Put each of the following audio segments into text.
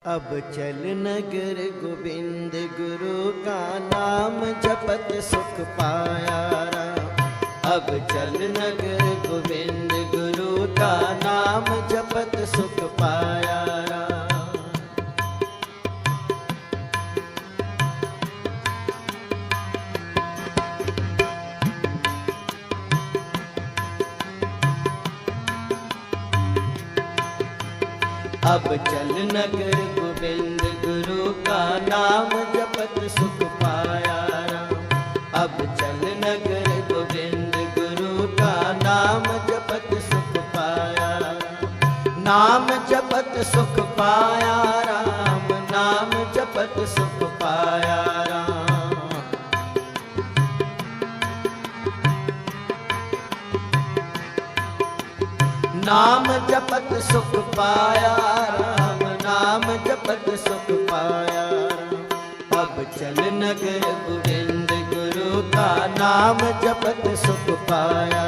अब चल नगर गोविंद गुरु का नाम जपत सुख पाया राम अब चल नगर गोविंद गुरु का नाम जपत सुख पाया राम अब चल नगर गोविंद गुरु का नाम जपत सुख पाया राम अब चल नगर गोविंद गुरु का नाम जपत सुख पाया नाम जपत सुख पाया राम नाम जपत सुख पाया राम नाम जपत सुख पाया राम ਨਾਮ ਜਪਤ ਸੁਖ ਪਾਇਆ ਪਬ ਚਲ ਨਗਰ ਗੋਬਿੰਦ ਗੁਰੂ ਕਾ ਨਾਮ ਜਪਤ ਸੁਖ ਪਾਇਆ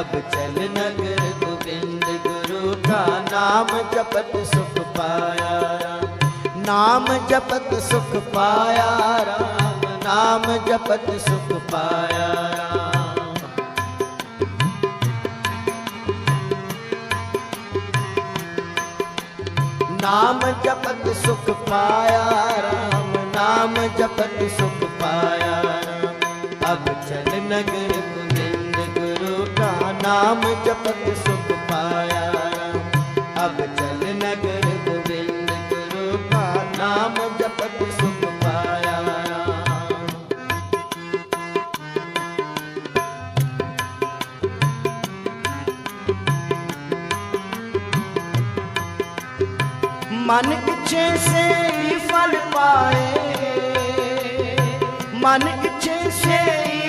ਅਬ ਚਲ ਨਗਰ ਗੋਬਿੰਦ ਗੁਰੂ ਕਾ ਨਾਮ ਜਪਤ ਸੁਖ ਪਾਇਆ ਨਾਮ ਜਪਤ ਸੁਖ ਪਾਇਆ ਰਾਮ। ਨਾਮ ਜਪਤ ਸੁਖ ਪਾਇਆ ਰਾਮ। ਨਾਮ ਜਪਤ ਸੁਖ ਪਾਇਆ RAM ਨਾਮ ਜਪਤ ਸੁਖ ਪਾਇਆ RAM ਅਬ ਚਲ ਨਗਰ ਕੁੰਦ ਗੁਰੂ ਕਾ ਨਾਮ ਜਪਤ ਮਨ ਇੱਛੇ ਸੇ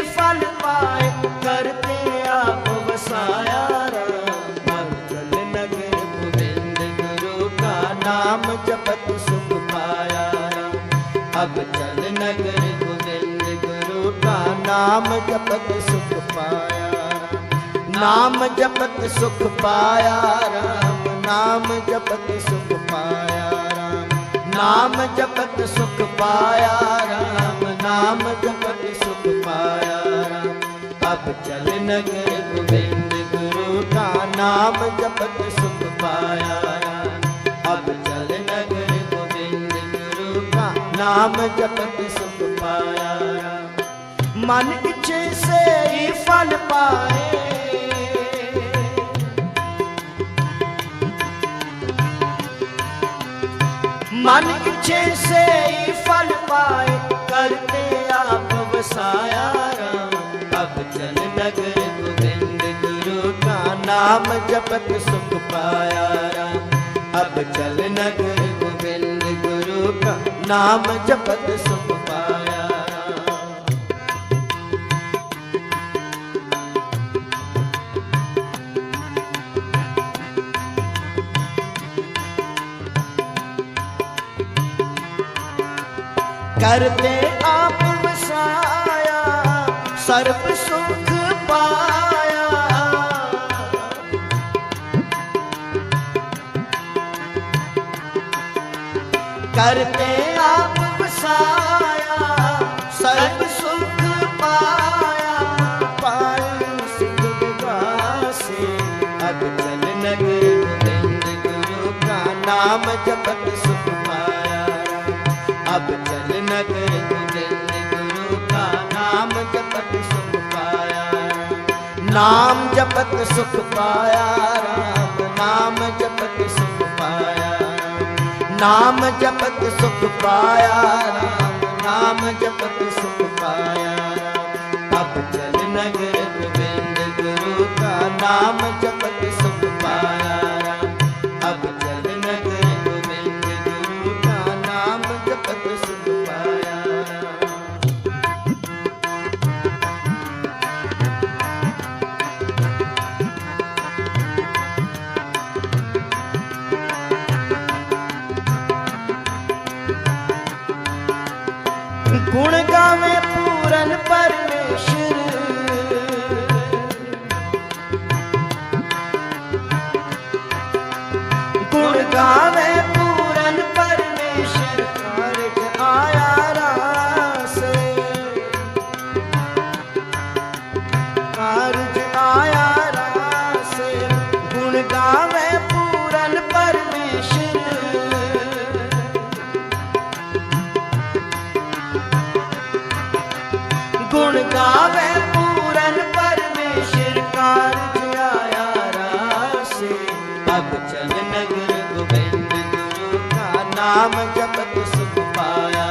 ਫਲ ਪਾਏ ਕਰਤੇ ਆਪ ਵਸਾਇਆ ਰਾਮ ਮੰਗਲ ਨਗਰ ਗੋਬਿੰਦ ਗੁਰੂ ਕਾ ਨਾਮ ਜਪਤ ਸੁਖ ਪਾਇਆ ਰਾਮ ਅਬ ਚਲ ਨਗਰ ਗੋਬਿੰਦ ਗੁਰੂ ਕਾ ਨਾਮ ਜਪਤ ਸੁਖ ਪਾਇਆ ਨਾਮ ਜਪਤ ਸੁਖ ਪਾਇਆ ਰਾਮ ਨਾਮ ਜਪਤ ਸੁਖ ਪਾਇਆ ਰਾਮ ਨਾਮ ਜਪਤ ਸੁਖ ਪਾਇਆ ਨਾਮ ਜਪਤ ਸੁਖ ਪਾਇਆ ਰਾਮ। ਅਬ ਚਲ ਨਗਰ ਗੋਬਿੰਦ ਗੁਰੂ ਕਾ ਨਾਮ ਜਪਤ ਸੁਖ ਪਾਇਆ ਰਾਮ। ਅਬ ਚਲ ਨਗਰ ਗੋਬਿੰਦ ਗੁਰੂ ਕਾ ਨਾਮ ਜਪਤ ਸੁਖ ਪਾਇਆ ਰਾਮ। ਮਨ ਇਛੇ ਸੇ ਫਲ ਪਾਏ। ਮਨ ਇਛੇ नाम जपत सुख पाया राम। अब चल नगर गोविंद गुरु का नाम जपत सुख पाया करते ਕਰਤੇ ਆਪ ਵਸਾਇਆ ਸਰਬ ਸੁਖ ਪਾਇਆ ਪਾਲ ਸਿਧ ਵਾਸੇ ਅਬ ਚਲ ਨਗਰ ਗੋਬਿੰਦ ਗੁਰੂ ਕਾ ਨਾਮ ਜਪਤ ਸੁਖ ਪਾਇਆ ਅਬ ਚਲ ਨਗਰ ਗੋਬਿੰਦ ਗੁਰੂ ਕਾ ਨਾਮ ਜਪਤ ਸੁਖ ਪਾਇਆ ਨਾਮ ਜਪਤ ਸੁਖ ਪਾਇਆ ਨਾਮ ਜਪਤ ਸੁਖ ਪਾਇਆ, ਨਾਮ ਜਪਤ ਸੁਖ ਪਾਇਆ। ਅਬ ਚਲ ਨਗਰ ਗੋਬਿੰਦ ਗੁਰੂ ਕਾ ਨਾਮ ਜਪ ગુણ ગાવે ਨਾਮ ਜਪਤ ਸੁਖ ਪਾਇਆ।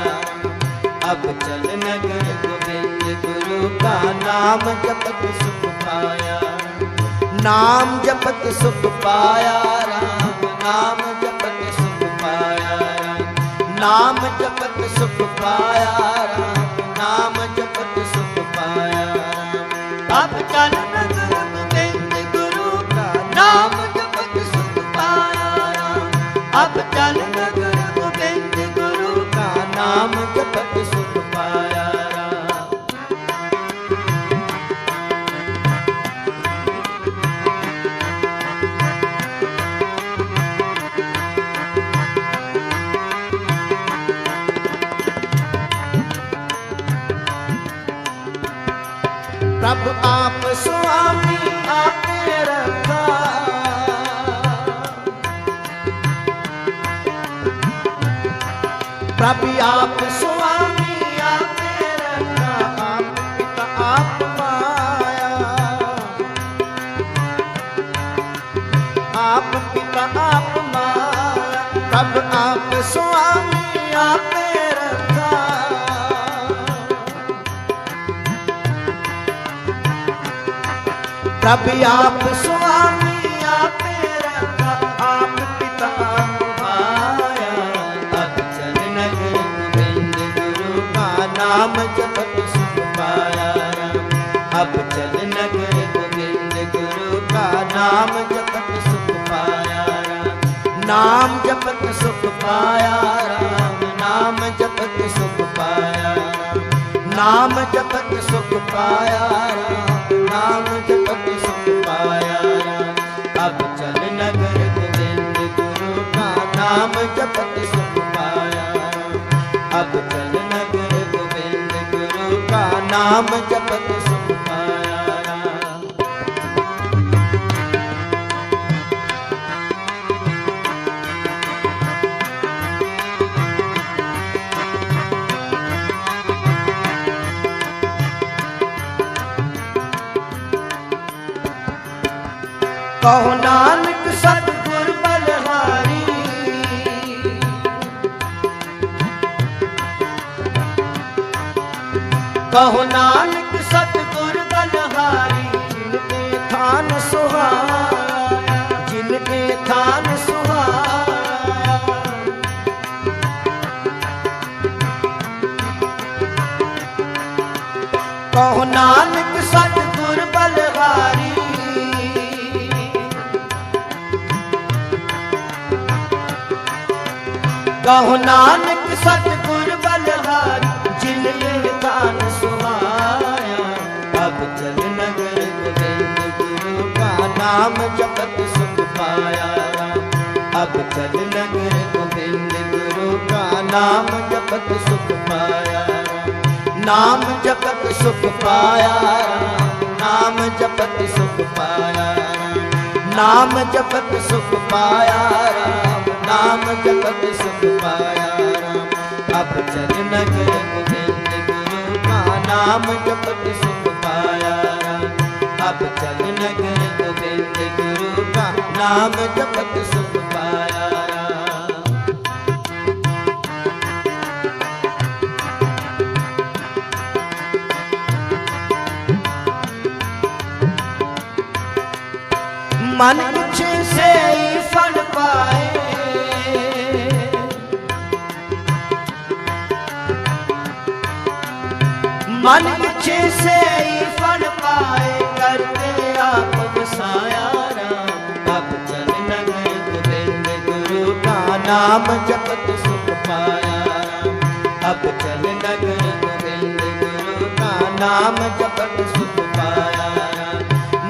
ਅਬ ਚਲ ਨਗਰ ਗੋਬਿੰਦ ਗੁਰੂ ਕਾ ਨਾਮ ਜਪਤ ਸੁਖ ਪਾਇਆ। ਨਾਮ ਜਪਤ ਸੁਖ ਪਾਇਆ, ਰਾਮ ਨਾਮ ਜਪਤ ਸੁਖ ਪਾਇਆ। ਰਾਮ ਨਾਮ ਜਪਤ ਸੁਖ ਪਾਇਆ, ਰਾਮ ਨਾਮ ਪ੍ਰਭ ਆਪ ਸੁਆਮੀ ਆਪੇ ਰਖਾ ਆਪ ਪਿਤਾ ਆਪ ਮਾਇਆ ਆਪ ਪਿਤਾ ਆਪ ਮਾਇਆ, ਪ੍ਰਭ ਆਪ ਸੁਆਮੀ ਆਪੇ ਰਖਾ ਪ੍ਰਭ ਆਪ ਸੁਆਮੀ ਨਾਮ ਜਪਤ ਸੁਖ ਪਾਇਆ ਅਬ ਚਲ ਨਗਰ ਗੋਬਿੰਦ ਗੁਰੂ ਕਾ ਨਾਮ ਜਪਤ ਸੁਖ ਪਾਇਆ ਨਾਮ ਜਪਤ ਸੁਖ ਪਾਇਆ ਰਾਮ ਨਾਮ ਜਪਤ ਸੁਖ ਪਾਇਆ ਨਾਮ ਜਪਤ ਸੁਖ ਪਾਇਆ ਰਾਮ ਨਾਮ ਜਪਤ ਨਾਮ ਜਪਤ ਕਹੋ ਨਾ ਕਹੋ ਨਾਨਕ ਸਤਿਗੁਰ ਬਲਹਾਰੀ ਜਿਨ ਕੇ ਥਾਨ ਸੁਹਾਇਆ ਜਿਨ ਕੇ ਥਾਨ ਸੁਹਾਇਆ ਕਹੋ ਨਾਨਕ ਸਤਿਗੁਰ ਬਲਹਾਰੀ, ਕਹੋ ਨਾਨਕ ਸਤਿ ਨਾਮ ਜਪਤ ਸੁਖ ਪਾਇਆ ਅਬ ਚਲ ਨਗਰ ਗੋਬਿੰਦ ਗੁਰੂ ਕਾ ਨਾਮ ਜਪਤ ਸੁਖ ਪਾਇਆ ਨਾਮ ਜਪਤ ਸੁਖ ਪਾਇਆ ਨਾਮ ਜਪਤ ਸੁਖ ਪਾਇਆ ਨਾਮ ਜਪਤ ਸੁਖ ਪਾਇਆ ਰਾਮ ਨਾਮ ਜਪਤ ਸੁਖ ਪਾਇਆ ਰਾਮ ਅਬ ਚਲ ਨਗਰ ਗੋਬਿੰਦ ਗੁਰੂ ਕਾ ਨਾਮ ਜਪਤ ਸੁਖ ਪਾਇਆ ਰਾਮ ਅਬ ਚਲ ਨਗਰ RAM ਜਪਤ ਸੁਖ ਪਾਇਆ ਮਨ ਕੁਛ ਸੇਈ ਫਲ ਪਾਏ। ਮਨ ਕੁਛ ਨਾਮ ਜਪਤ ਸੁਖ ਪਾਇਆ। ਅਬ ਚਲ ਨਗਰ ਗੋਬਿੰਦ ਗੁਰੂ ਕਾ ਨਾਮ ਜਪਤ ਸੁਖ ਪਾਇਆ।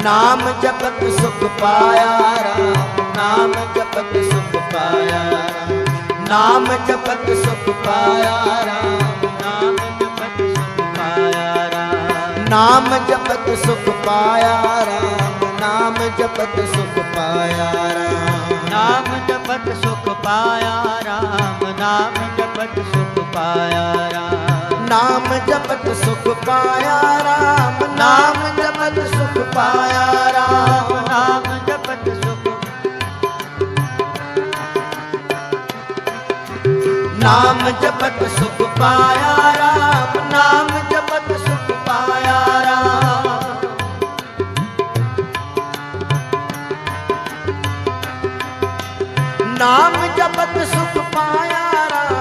ਨਾਮ ਜਪਤ ਸੁਖ ਪਾਇਆ ਰਾਮ ਨਾਮ ਜਪਤ ਸੁਖ ਪਾਇਆ। ਨਾਮ ਜਪਤ ਸੁਖ ਪਾਇਆ ਰਾਮ ਨਾਮ ਜਪਤ ਸੁਖ ਪਾਇਆ ਨਾਮ ਜਪਤ ਸੁਖ ਪਾਇਆ ਰਾਮ ਨਾਮ ਜਪਤ ਸੁਖ ਪਾਇਆ ਰਾਮ ਨਾਮ ਜਪਤ ਸੁਖ ਪਾਇਆ ਰਾਮ ਨਾਮ ਜਪਤ ਸੁਖ ਪਾਇਆ ਰਾਮ। ਨਾਮ ਜਪਤ ਸੁਖ ਪਾਇਆ ਰਾਮ ਨਾਮ ਜਪਤ ਸੁਖ ਪਾਇਆ ਰਾਮ। ਨਾਮ ਜਪਤ ਸੁਖ ਨਾਮ ਜਪਤ ਸੁਖ ਪਾਇਆ